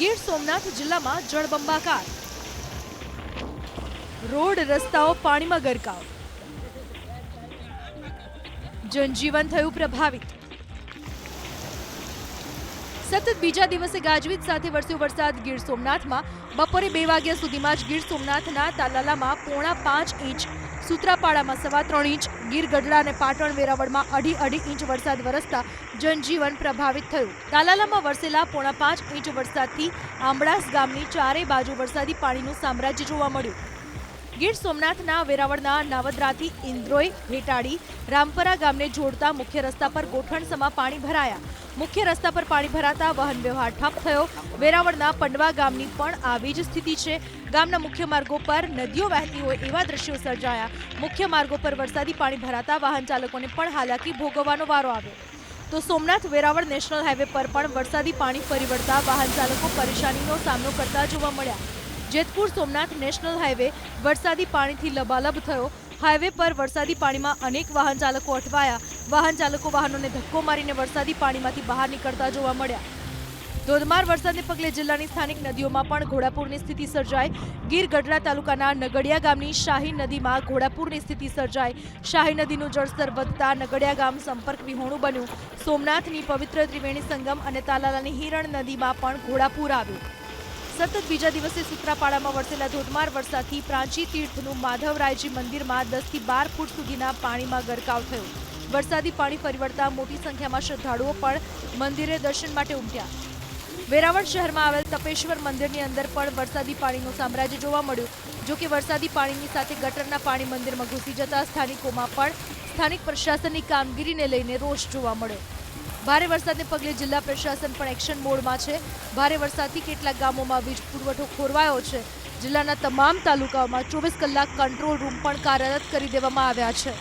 ગીર સોમનાથ જિલ્લામાં જળબંબાકાર. રોડ રસ્તાઓ પાણીમાં ગરકાવ. જનજીવન થયું પ્રભાવિત. સતત બીજા દિવસે ગાજવીજ સાથે વરસ્યો વરસાદ ગીર સોમનાથમાં. બપોરે બે વાગ્યા સુધીમાં જ ગીર સોમનાથના તાલાલામાં પોણા પાંચ ઇંચ સૂત્રાપાડામાં સવા ત્રણ ઇંચ ગીર ગઢડા અને પાટણ વેરાવળમાં અઢી અઢી ઇંચ વરસાદ વરસતા જનજીવન પ્રભાવિત થયું. તાલાલામાં વરસેલા પોણા પાંચ ઇંચ વરસાદથી આંબળાસ ગામની ચારે બાજુ વરસાદી પાણીનું સામ્રાજ્ય જોવા મળ્યું. ગીર સોમનાથના વેરાવળના નાવદરાથી ઇન્દ્રોઈ ભેટાડી રામપરા ગામને જોડતા મુખ્ય રસ્તા પર ગોઠણસમાં પાણી ભરાયા. મુખ્ય રસ્તા પર પાણી ભરાતા વાહન વ્યવહાર ઠપ થયો. વેરાવળના પંડવા ગામની પણ આવી જ સ્થિતિ છે. ગામના મુખ્ય માર્ગો પર નદીઓ વહેતી હોય એવા દ્રશ્યો સર્જાયા. મુખ્ય માર્ગો પર વરસાદી પાણી ભરાતા વાહન ચાલકોને પણ હાલાકી ભોગવવાનો વારો આવ્યો. તો સોમનાથ વેરાવળ નેશનલ હાઈવે પર પણ વરસાદી પાણી ફરી વળતા વાહન ચાલકો પરેશાનીનો સામનો કરતા જોવા મળ્યા. જેતપુર સોમનાથ નેશનલ હાઈવે વરસાદી પાણીથી લબાલબ થયો. હાઈવે પર વરસાદી પાણીમાં અનેક વાહન ચાલકો અટવાયા. વાહન ચાલકો વાહનોને ધક્કો મારીને વરસાદી પાણીમાંથી બહાર નીકળતા જોવા મળ્યા. ધોધમાર વરસાદને પગલે જિલ્લાની સ્થાનિક નદીઓમાં પણ ઘોડાપૂરની સ્થિતિ સર્જાય ગીર ગઢડા તાલુકાના નગડિયા ગામની શાહી નદીમાં ઘોડાપૂરની સ્થિતિ સર્જાય શાહી નદીનું જળસ્તર વધતા નગડિયા ગામ સંપર્ક વિહોણું બન્યું. સોમનાથની પવિત્ર ત્રિવેણી સંગમ અને તાલાલાની હિરણ નદીમાં પણ ઘોડાપૂર આવ્યું. સતત બીજા દિવસે સૂત્રાપાડામાં વરસેલા ધોધમાર વરસાદથી પ્રાંચી તીર્થનું માધવરાયજી મંદિરમાં દસથી બાર ફૂટ સુધીના પાણીમાં ગરકાવ થયો. વરસાદી પાણી ફરી મોટી સંખ્યામાં શ્રદ્ધાળુઓ પણ મંદિરે દર્શન માટે ઉમટ્યા. વેરાવળ શહેરમાં આવેલ તપેશ્વર મંદિરની અંદર પણ વરસાદી પાણીનું સામ્રાજ્ય જોવા મળ્યું. જો કે વરસાદી પાણીની સાથે ગટરના પાણી મંદિરમાં ઘૂસી જતા સ્થાનિકોમાં પણ સ્થાનિક પ્રશાસનની કામગીરીને લઈને રોષ જોવા મળ્યો. ભારે વરસાદને પગલે જિલ્લા પ્રશાસન પણ એક્શન મોડમાં છે. ભારે વરસાદથી કેટલાક ગામોમાં વીજ પુરવઠો ખોરવાયો છે. જિલ્લાના તમામ તાલુકાઓમાં ચોવીસ કલાક કંટ્રોલ રૂમ પણ કાર્યરત કરી દેવામાં આવ્યા છે.